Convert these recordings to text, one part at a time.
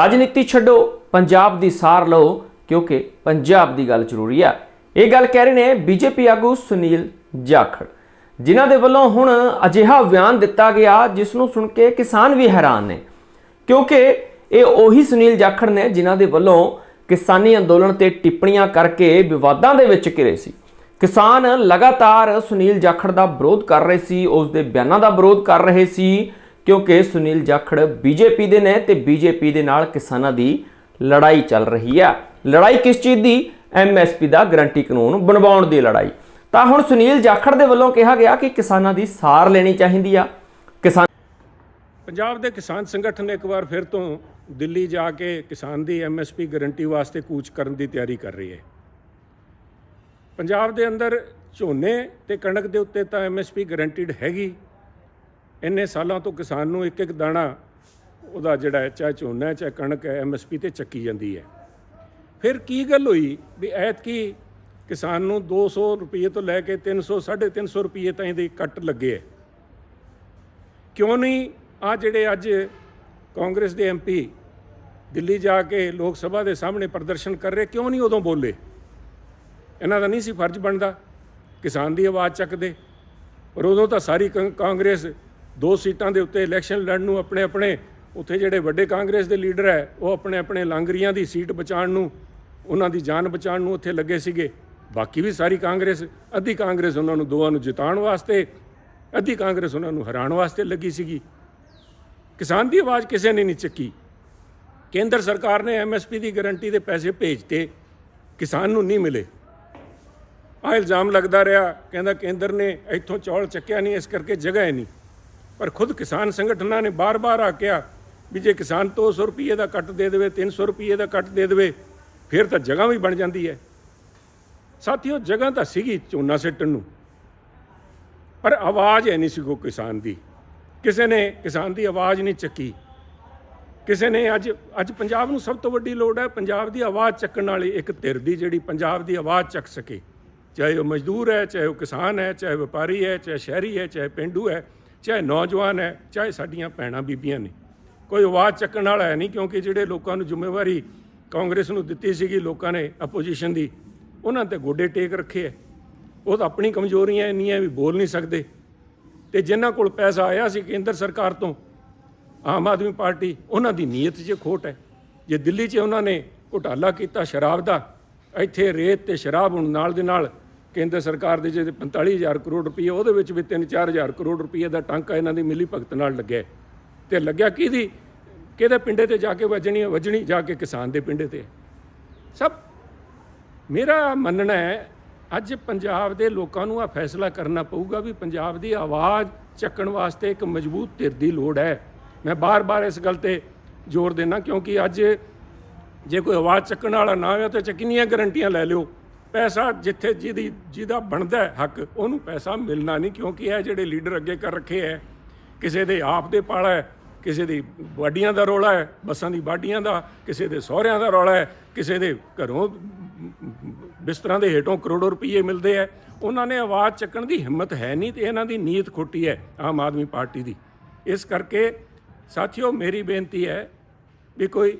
ਰਾਜਨੀਤੀ ਛੱਡੋ, ਪੰਜਾਬ ਦੀ ਸਾਰ ਲਓ, ਕਿਉਂਕਿ ਪੰਜਾਬ ਦੀ ਗੱਲ ਜ਼ਰੂਰੀ ਆ। ਇਹ ਗੱਲ ਕਹਿ ਰਹੇ ਨੇ ਬੀਜੇਪੀ ਆਗੂ ਸੁਨੀਲ ਜਾਖੜ, ਜਿਨ੍ਹਾਂ ਦੇ ਵੱਲੋਂ ਹੁਣ ਅਜਿਹਾ ਬਿਆਨ ਦਿੱਤਾ ਗਿਆ ਜਿਸ ਨੂੰ ਸੁਣ ਕੇ ਕਿਸਾਨ ਵੀ ਹੈਰਾਨ ਨੇ। ਕਿਉਂਕਿ ਇਹ ਉਹੀ ਸੁਨੀਲ ਜਾਖੜ ਨੇ ਜਿਨ੍ਹਾਂ ਦੇ ਵੱਲੋਂ ਕਿਸਾਨੀ ਅੰਦੋਲਨ ਤੇ ਟਿੱਪਣੀਆਂ ਕਰਕੇ ਵਿਵਾਦਾਂ ਦੇ ਵਿੱਚ ਘਿਰੇ ਸੀ। ਕਿਸਾਨ ਲਗਾਤਾਰ ਸੁਨੀਲ ਜਾਖੜ ਦਾ ਵਿਰੋਧ ਕਰ ਰਹੇ ਸੀ ਉਸ ਦੇ ਬਿਆਨਾਂ ਦਾ ਵਿਰੋਧ ਕਰ ਰਹੇ ਸੀ। ਕਿਉਂਕਿ ਸੁਨੀਲ ਜਾਖੜ ਬੀਜੇਪੀ ਦੇ ਨੇ ਤੇ ਬੀਜੇਪੀ ਦੇ ਨਾਲ ਕਿਸਾਨਾਂ ਦੀ ਲੜਾਈ ਚੱਲ ਰਹੀ ਹੈ ਲੜਾਈ ਕਿਸ ਚੀਜ਼ ਦੀ? ਐਮਐਸਪੀ ਦਾ ਗਰੰਟੀ ਕਾਨੂੰਨ ਬਣਵਾਉਣ ਦੀ ਲੜਾਈ। ਤਾਂ ਹੁਣ ਸੁਨੀਲ ਜਾਖੜ ਦੇ ਵੱਲੋਂ ਕਿਹਾ ਗਿਆ ਕਿ ਕਿਸਾਨਾਂ ਦੀ ਸਾਰ ਲੈਣੀ ਚਾਹੀਦੀ ਆ। ਕਿਸਾਨ ਪੰਜਾਬ ਦੇ ਕਿਸਾਨ ਸੰਗਠਨ ਇੱਕ ਵਾਰ ਫਿਰ ਤੋਂ ਦਿੱਲੀ ਜਾ ਕੇ ਕਿਸਾਨ ਦੀ ਐਮਐਸਪੀ ਗਰੰਟੀ ਵਾਸਤੇ ਕੂਚ ਕਰਨ ਦੀ ਤਿਆਰੀ ਕਰ ਰਹੀ ਹੈ। ਪੰਜਾਬ ਦੇ ਅੰਦਰ ਝੋਨੇ ਤੇ ਕਣਕ ਦੇ ਉੱਤੇ ਤਾਂ ਐਮਐਸਪੀ ਗਰੰਟੀਡ ਹੈਗੀ। ਇੰਨੇ ਸਾਲਾਂ ਤੋਂ ਕਿਸਾਨ ਨੂੰ ਇੱਕ ਇੱਕ ਦਾਣਾ ਉਹਦਾ ਜਿਹੜਾ ਹੈ, ਚਾਹੇ ਝੋਨਾ ਹੈ, ਚਾਹੇ ਕਣਕ ਹੈ ਐਮਐਸਪੀ ਤੇ ਚੱਕੀ ਜਾਂਦੀ ਹੈ। ਫਿਰ ਕੀ ਗੱਲ ਹੋਈ ਵੀ ਐਤਕੀ ਕਿਸਾਨ ਨੂੰ 200 ਰੁਪਏ ਤੋਂ ਲੈ ਕੇ 300 350 ਰੁਪਏ ਤਾਈਂ ਦੇ ਕੱਟ ਲੱਗੇ ਹੈ। ਕਿਉਂ ਨਹੀਂ ਆ ਜਿਹੜੇ ਅੱਜ ਕਾਂਗਰਸ ਦੇ ਐਮਪੀ ਦਿੱਲੀ ਜਾ ਕੇ ਲੋਕ ਸਭਾ ਦੇ ਸਾਹਮਣੇ ਪ੍ਰਦਰਸ਼ਨ ਕਰ ਰਹੇ, ਕਿਉਂ ਨਹੀਂ ਉਦੋਂ ਬੋਲੇ? ਇਹਨਾਂ ਦਾ ਨਹੀਂ ਸੀ ਫਰਜ਼ ਬਣਦਾ। ਕਿਸਾਨ ਦੀ ਆਵਾਜ਼ ਚੱਕਦੇ। ਪਰ ਉਦੋਂ ਤਾਂ ਸਾਰੀ ਕਾਂ- ਕਾਂਗਰਸ ਦੋ ਸੀਟਾਂ ਦੇ ਉੱਤੇ ਇਲੈਕਸ਼ਨ ਲੜਨ ਨੂੰ ਆਪਣੇ ਆਪਣੇ ਉੱਥੇ ਜਿਹੜੇ ਵੱਡੇ ਕਾਂਗਰਸ ਦੇ ਲੀਡਰ ਹੈ, ਉਹ ਆਪਣੇ ਆਪਣੇ ਲਾਂਗਰੀਆਂ ਦੀ ਸੀਟ ਬਚਾਉਣ ਨੂੰ, ਉਹਨਾਂ ਦੀ ਜਾਨ ਬਚਾਉਣ ਨੂੰ ਉੱਥੇ ਲੱਗੇ ਸੀਗੇ। ਬਾਕੀ ਵੀ ਸਾਰੀ ਕਾਂਗਰਸ, ਅੱਧੀ ਕਾਂਗਰਸ ਉਹਨਾਂ ਨੂੰ ਦੋਵਾਂ ਨੂੰ ਜਿਤਾਉਣ ਵਾਸਤੇ, ਅੱਧੀ ਕਾਂਗਰਸ ਉਹਨਾਂ ਨੂੰ ਹਰਾਉਣ ਵਾਸਤੇ ਲੱਗੀ ਸੀਗੀ। ਕਿਸਾਨ ਦੀ ਆਵਾਜ਼ ਕਿਸੇ ਨੇ ਨਹੀਂ ਚੱਕੀ। ਕੇਂਦਰ ਸਰਕਾਰ ਨੇ ਐਮਐਸਪੀ ਦੀ ਗਾਰੰਟੀ ਦੇ ਪੈਸੇ ਭੇਜਤੇ, ਕਿਸਾਨ ਨੂੰ ਨਹੀਂ ਮਿਲੇ। ਆ ਇਲਜ਼ਾਮ ਲੱਗਦਾ ਰਿਹਾ, ਕਹਿੰਦਾ ਕੇਂਦਰ ਨੇ ਇੱਥੋਂ ਚੌਲ ਚੱਕਿਆ ਨਹੀਂ, ਇਸ ਕਰਕੇ ਜਗ੍ਹਾ ਹੀ ਨਹੀਂ। ਪਰ ਖੁਦ ਕਿਸਾਨ ਸੰਗਠਨਾਂ ਨੇ ਬਾਰ-ਬਾਰ ਆਕਿਆ ਵੀ ਜੇ ਕਿਸਾਨ 200 ਰੁਪਏ ਦਾ ਕੱਟ ਦੇ ਦੇਵੇ 300 ਰੁਪਏ ਦਾ ਕੱਟ ਦੇ ਦੇਵੇ, ਫਿਰ ਤਾਂ ਜਗ੍ਹਾ ਵੀ ਬਣ ਜਾਂਦੀ ਹੈ। ਸਾਥੀਓ, ਜਗ੍ਹਾ ਤਾਂ ਸੀਗੀ ਝੋਨਾ ਸਿੱਟਣ ਨੂੰ, ਪਰ ਆਵਾਜ਼ ਹੈ ਨਹੀਂ ਸੀ ਕੋ ਕਿਸਾਨ ਦੀ। ਕਿਸੇ ਨੇ ਕਿਸਾਨ ਦੀ ਆਵਾਜ਼ ਨਹੀਂ ਚੱਕੀ। ਕਿਸੇ ਨੇ ਅੱਜ ਅੱਜ ਪੰਜਾਬ ਨੂੰ ਸਭ ਤੋਂ ਵੱਡੀ ਲੋੜ ਹੈ ਪੰਜਾਬ ਦੀ ਆਵਾਜ਼ ਚੱਕਣ ਵਾਲੀ, ਇੱਕ ਧਿਰ ਦੀ ਜਿਹੜੀ ਪੰਜਾਬ ਦੀ ਆਵਾਜ਼ ਚੱਕ ਸਕੇ। ਚਾਹੇ ਉਹ ਮਜ਼ਦੂਰ ਹੈ, ਚਾਹੇ ਉਹ ਕਿਸਾਨ ਹੈ, ਚਾਹੇ ਵਪਾਰੀ ਹੈ, ਚਾਹੇ ਸ਼ਹਿਰੀ ਹੈ, ਚਾਹੇ ਪਿੰਡੂ ਹੈ ਚਾਹੇ ਨੌਜਵਾਨ ਹੈ, ਚਾਹੇ ਸਾਡੀਆਂ ਭੈਣਾਂ ਬੀਬੀਆਂ ਨੇ। ਕੋਈ ਆਵਾਜ਼ ਚੱਕਣ ਵਾਲਾ ਹੈ ਨਹੀਂ, ਕਿਉਂਕਿ ਜਿਹੜੇ ਲੋਕਾਂ ਨੂੰ ਜ਼ਿੰਮੇਵਾਰੀ ਕਾਂਗਰਸ ਨੂੰ ਦਿੱਤੀ ਸੀਗੀ, ਲੋਕਾਂ ਨੇ ਆਪੋਜੀਸ਼ਨ ਦੀ, ਉਹਨਾਂ ਤੇ ਗੋਡੇ ਟੇਕ ਰੱਖੇ ਹੈ। ਉਹ ਤਾਂ ਆਪਣੀ ਕਮਜ਼ੋਰੀਆਂ ਇੰਨੀਆਂ ਵੀ ਬੋਲ ਨਹੀਂ ਸਕਦੇ। ਤੇ ਜਿਨ੍ਹਾਂ ਕੋਲ ਪੈਸਾ ਆਇਆ ਸੀ ਕੇਂਦਰ ਸਰਕਾਰ ਤੋਂ, ਆਮ ਆਦਮੀ ਪਾਰਟੀ, ਉਹਨਾਂ ਦੀ ਨੀਅਤ 'ਚ ਖੋਟ ਹੈ। ਜੇ ਦਿੱਲੀ 'ਚ ਉਹਨਾਂ ਨੇ ਘੁਟਾਲਾ ਕੀਤਾ ਸ਼ਰਾਬ ਦਾ, ਇੱਥੇ ਰੇਤ ਤੇ ਸ਼ਰਾਬ ਹੁਣ ਨਾਲ ਦੇ ਨਾਲ ਕੇਂਦਰ ਸਰਕਾਰ ਦੇ ਜਿਹੜੇ 45000 ਕਰੋੜ ਰੁਪਏ, ਉਹਦੇ ਵਿੱਚ ਵੀ 3-4000 ਕਰੋੜ ਰੁਪਏ ਦਾ ਟਾਂਕਾ ਇਹਨਾਂ ਦੀ ਮਿਲੀ ਭਗਤ ਨਾਲ ਲੱਗਿਆ ਹੈ। ਤੇ ਲੱਗਿਆ ਕਿਹਦੀ? ਕਿਹਦੇ ਪਿੰਡੇ ਤੇ ਜਾ ਕੇ ਵੱਜਣੀ ਹੈ? ਵੱਜਣੀ ਜਾ ਕੇ ਕਿਸਾਨ ਦੇ ਪਿੰਡੇ ਤੇ। ਸਭ ਮੇਰਾ ਮੰਨਣਾ ਹੈ, ਅੱਜ ਪੰਜਾਬ ਦੇ ਲੋਕਾਂ ਨੂੰ ਆ ਫੈਸਲਾ ਕਰਨਾ ਪਊਗਾ ਵੀ ਪੰਜਾਬ ਦੀ ਆਵਾਜ਼ ਚੱਕਣ ਵਾਸਤੇ ਇੱਕ ਮਜ਼ਬੂਤ ਧਿਰ ਦੀ ਲੋੜ ਹੈ। ਮੈਂ ਬਾਰ-ਬਾਰ ਇਸ ਗੱਲ ਤੇ ਜ਼ੋਰ ਦੇਣਾ ਕਿਉਂਕਿ ਅੱਜ ਜੇ ਕੋਈ ਆਵਾਜ਼ ਚੱਕਣ ਵਾਲਾ ਨਾ ਹੋਵੇ ਤਾਂ ਕਿੰਨੀਆਂ ਗਰੰਟੀਆਂ ਲੈ ਲਿਓ। ਪੈਸਾ ਜਿੱਥੇ ਜਿਹਦੀ, ਜਿਹਦਾ ਬਣਦਾ ਹੱਕ, ਉਹਨੂੰ ਪੈਸਾ ਮਿਲਣਾ ਨਹੀਂ, ਕਿਉਂਕਿ ਇਹ ਜਿਹੜੇ ਲੀਡਰ ਅੱਗੇ ਕਰ ਰੱਖੇ ਹੈ, ਕਿਸੇ ਦੇ ਆਪ ਦੇ ਪਾਲਾ ਹੈ, ਕਿਸੇ ਦੀ ਵਾਡੀਆਂ ਦਾ ਰੌਲਾ ਹੈ, ਬੱਸਾਂ ਦੀ ਵਾਡੀਆਂ ਦਾ, ਕਿਸੇ ਦੇ ਸਹੁਰਿਆਂ ਦਾ ਰੌਲਾ ਹੈ, ਕਿਸੇ ਦੇ ਘਰੋਂ ਬਿਸਤਰਾਂ ਦੇ ਹੇਠੋਂ ਕਰੋੜੋ ਰੁਪਏ ਮਿਲਦੇ ਹੈ, ਉਹਨਾਂ ਨੇ ਆਵਾਜ਼ ਚੱਕਣ ਦੀ ਹਿੰਮਤ ਹੈ ਨਹੀਂ ਤੇ ਇਹਨਾਂ ਦੀ ਨੀਅਤ ਖੋਟੀ ਹੈ, ਆਮ ਆਦਮੀ ਪਾਰਟੀ ਦੀ। ਇਸ ਕਰਕੇ ਸਾਥੀਓ, ਮੇਰੀ ਬੇਨਤੀ ਹੈ ਵੀ ਕੋਈ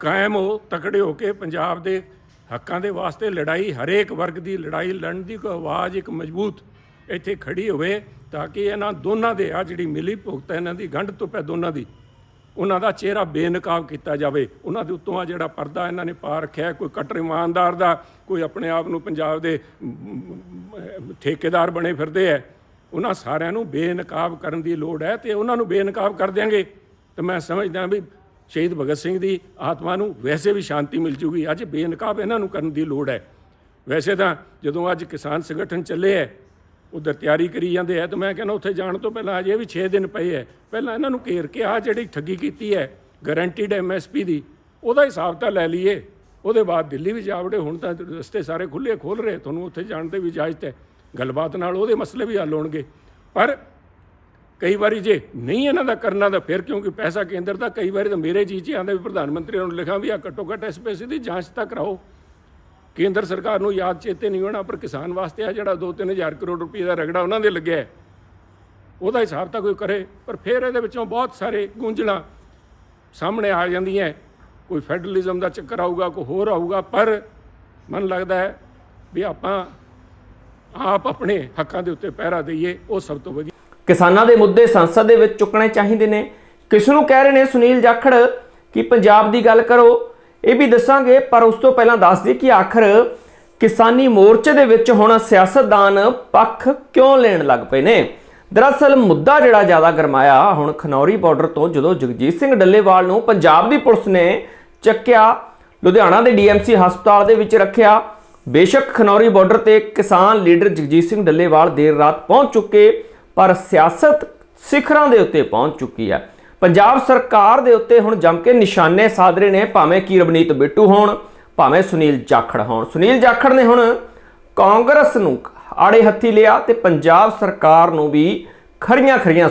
ਕਾਇਮ ਹੋ, ਤਕੜੇ ਹੋ ਕੇ ਪੰਜਾਬ ਦੇ ਹੱਕਾਂ ਦੇ ਵਾਸਤੇ ਲੜਾਈ, ਹਰੇਕ ਵਰਗ ਦੀ ਲੜਾਈ ਲੜਨ ਦੀ ਕੋਈ ਆਵਾਜ਼, ਇੱਕ ਮਜ਼ਬੂਤ ਇੱਥੇ ਖੜੀ ਹੋਵੇ ਤਾਂ ਕਿ ਇਹਨਾਂ ਦੋਨਾਂ ਦੇ ਆ ਜਿਹੜੀ ਮਿਲੀ ਭੁਗਤ ਹੈ, ਇਹਨਾਂ ਦੀ ਗੰਢ ਤੋਂ ਪੈ ਦੋਨਾਂ ਦੀ, ਉਹਨਾਂ ਦਾ ਚਿਹਰਾ ਬੇਨਕਾਬ ਕੀਤਾ ਜਾਵੇ। ਉਹਨਾਂ ਦੇ ਉੱਤੋਂ ਆ ਜਿਹੜਾ ਪਰਦਾ ਇਹਨਾਂ ਨੇ ਪਾ ਰੱਖਿਆ ਕੋਈ ਕਟਰ ਇਮਾਨਦਾਰ ਦਾ, ਕੋਈ ਆਪਣੇ ਆਪ ਨੂੰ ਪੰਜਾਬ ਦੇ ਠੇਕੇਦਾਰ ਬਣੇ ਫਿਰਦੇ ਹੈ, ਉਹਨਾਂ ਸਾਰਿਆਂ ਨੂੰ ਬੇਨਕਾਬ ਕਰਨ ਦੀ ਲੋੜ ਹੈ ਤੇ ਉਹਨਾਂ ਨੂੰ ਬੇਨਕਾਬ ਕਰ ਦਿਆਂਗੇ। ਤੇ ਮੈਂ ਸਮਝਦਾ ਵੀ ਸ਼ਹੀਦ ਭਗਤ ਸਿੰਘ ਦੀ ਆਤਮਾ ਨੂੰ ਵੈਸੇ ਵੀ ਸ਼ਾਂਤੀ ਮਿਲ ਜੂਗੀ। ਅੱਜ ਬੇਨਕਾਬ ਇਹਨਾਂ ਨੂੰ ਕਰਨ ਦੀ ਲੋੜ ਹੈ। ਵੈਸੇ ਤਾਂ ਜਦੋਂ ਅੱਜ ਕਿਸਾਨ ਸੰਗਠਨ ਚੱਲੇ ਹੈ, ਉਧਰ ਤਿਆਰੀ ਕਰੀ ਜਾਂਦੇ ਆ ਤਾਂ ਮੈਂ ਕਹਿੰਦਾ ਉੱਥੇ ਜਾਣ ਤੋਂ ਪਹਿਲਾਂ ਅਜੇ ਵੀ 6 ਦਿਨ ਪਏ ਹੈ। ਪਹਿਲਾਂ ਇਹਨਾਂ ਨੂੰ ਘੇਰ ਕੇ ਆ ਜਿਹੜੀ ਠੱਗੀ ਕੀਤੀ ਹੈ ਗਾਰੰਟੀਡ ਐਮਐਸਪੀ ਦੀ, ਉਹਦਾ ਹਿਸਾਬ ਤਾਂ ਲੈ ਲਈਏ। ਉਹਦੇ ਬਾਅਦ ਦਿੱਲੀ ਵੀ ਜਾ ਵੜੇ, ਹੁਣ ਤਾਂ ਰਸਤੇ ਸਾਰੇ ਖੁੱਲੇ ਖੋਲ ਰਹੇ, ਤੁਹਾਨੂੰ ਉੱਥੇ ਜਾਣ ਦੀ ਵੀ ਇਜਾਜ਼ਤ ਹੈ। ਗੱਲਬਾਤ ਨਾਲ ਉਹਦੇ ਮਸਲੇ ਵੀ ਹੱਲ ਹੋਣਗੇ। ਪਰ ਕਈ ਵਾਰੀ ਜੇ ਨਹੀਂ ਇਹਨਾਂ ਦਾ ਕਰਨਾ ਤਾਂ ਫਿਰ ਕਿਉਂਕਿ ਪੈਸਾ ਕੇਂਦਰ ਦਾ, ਕਈ ਵਾਰੀ ਤਾਂ ਮੇਰੇ ਜੀ ਚ ਆਂਦਾ ਵੀ ਪ੍ਰਧਾਨ ਮੰਤਰੀ ਨੂੰ ਲਿਖਾਂ ਵੀ ਆ ਘੱਟੋ ਘੱਟ ਇਸ ਪੈਸੇ ਦੀ ਜਾਂਚ ਤਾਂ ਕਰਾਓ। ਕੇਂਦਰ ਸਰਕਾਰ ਨੂੰ ਯਾਦ ਚੇਤੇ ਨਹੀਂ ਹੋਣਾ, ਪਰ ਕਿਸਾਨ ਵਾਸਤੇ ਆ ਜਿਹੜਾ 2-3000 ਕਰੋੜ ਰੁਪਏ ਦਾ ਰਗੜਾ ਉਹਨਾਂ ਦੇ ਲੱਗਿਆ ਉਹਦਾ ਹਿਸਾਬ ਤਾਂ ਕੋਈ ਕਰੇ, ਪਰ ਫਿਰ ਇਹਦੇ ਵਿੱਚੋਂ ਬਹੁਤ ਸਾਰੇ ਗੂੰਜਣਾ ਸਾਹਮਣੇ ਆ ਜਾਂਦੀਆਂ ਕੋਈ ਫੈਡਰਲਿਜ਼ਮ ਦਾ ਚੱਕਰ ਆਊਗਾ, ਕੋਈ ਹੋਰ ਆਊਗਾ, ਪਰ ਮਨ ਲੱਗਦਾ ਹੈ ਵੀ ਆਪਾਂ ਆਪ ਆਪਣੇ ਹੱਕਾਂ ਦੇ ਉੱਤੇ ਪਹਿਰਾ ਦਈਏ, ਉਹ ਸਭ ਤੋਂ ਵਧੀਆ ਕਿਸਾਨਾਂ ਦੇ ਮੁੱਦੇ ਸੰਸਦ ਦੇ ਵਿੱਚ ਚੁੱਕਣੇ ਚਾਹੀਦੇ ਨੇ। ਕਿਸ ਨੂੰ ਕਹਿ ਰਹੇ ਨੇ ਸੁਨੀਲ ਜਾਖੜ? ਕਿ ਪੰਜਾਬ ਦੀ ਗੱਲ ਕਰੋ? ਇਹ ਵੀ ਦੱਸਾਂਗੇ, ਪਰ ਉਸ ਤੋਂ ਪਹਿਲਾਂ ਦੱਸ ਦਈਏ ਕਿ ਆਖਰ ਕਿਸਾਨੀ ਮੋਰਚੇ ਦੇ ਵਿੱਚ ਹੁਣ ਸਿਆਸਤਦਾਨ ਪੱਖ ਕਿਉਂ ਲੈਣ ਲੱਗ ਪਏ ਨੇ? ਦਰਅਸਲ ਮੁੱਦਾ ਜਿਹੜਾ ਜ਼ਿਆਦਾ ਗਰਮਾਇਆ ਹੁਣ ਖਨੌਰੀ ਬਾਰਡਰ ਤੋਂ, ਜਦੋਂ ਜਗਜੀਤ ਸਿੰਘ ਡੱਲੇਵਾਲ ਨੂੰ ਪੰਜਾਬ ਦੀ ਪੁਲਿਸ ਨੇ ਚੱਕਿਆ, ਲੁਧਿਆਣਾ ਦੇ ਡੀਐਮਸੀ ਹਸਪਤਾਲ ਦੇ ਵਿੱਚ ਰੱਖਿਆ। ਬੇਸ਼ੱਕ ਖਨੌਰੀ ਬਾਰਡਰ ਤੇ ਕਿਸਾਨ ਲੀਡਰ ਜਗਜੀਤ ਸਿੰਘ ਡੱਲੇਵਾਲ ਦੇਰ ਰਾਤ ਪਹੁੰਚ ਚੁੱਕੇ। ਪਰ ਸਿਆਸਤ ਸਿਖਰਾਂ ਦੇ ਉੱਤੇ ਪਹੁੰਚ ਚੁੱਕੀ ਹੈ। ਪੰਜਾਬ ਸਰਕਾਰ ਦੇ ਉੱਤੇ ਹੁਣ ਜੰਮ ਕੇ ਨਿਸ਼ਾਨੇ ਸਾਧ ਰਹੇ ਨੇ, ਭਾਵੇਂ ਕੀ ਰਵਨੀਤ ਬਿੱਟੂ ਹੋਣ, ਭਾਵੇਂ ਸੁਨੀਲ ਜਾਖੜ ਹੋਣ। ਸੁਨੀਲ ਜਾਖੜ ਨੇ ਹੁਣ ਕਾਂਗਰਸ ਨੂੰ ਆੜੇ ਹੱਥੀ ਲਿਆ ਤੇ ਪੰਜਾਬ ਸਰਕਾਰ ਨੂੰ ਵੀ ਖਰੀਆਂ ਖਰੀਆਂ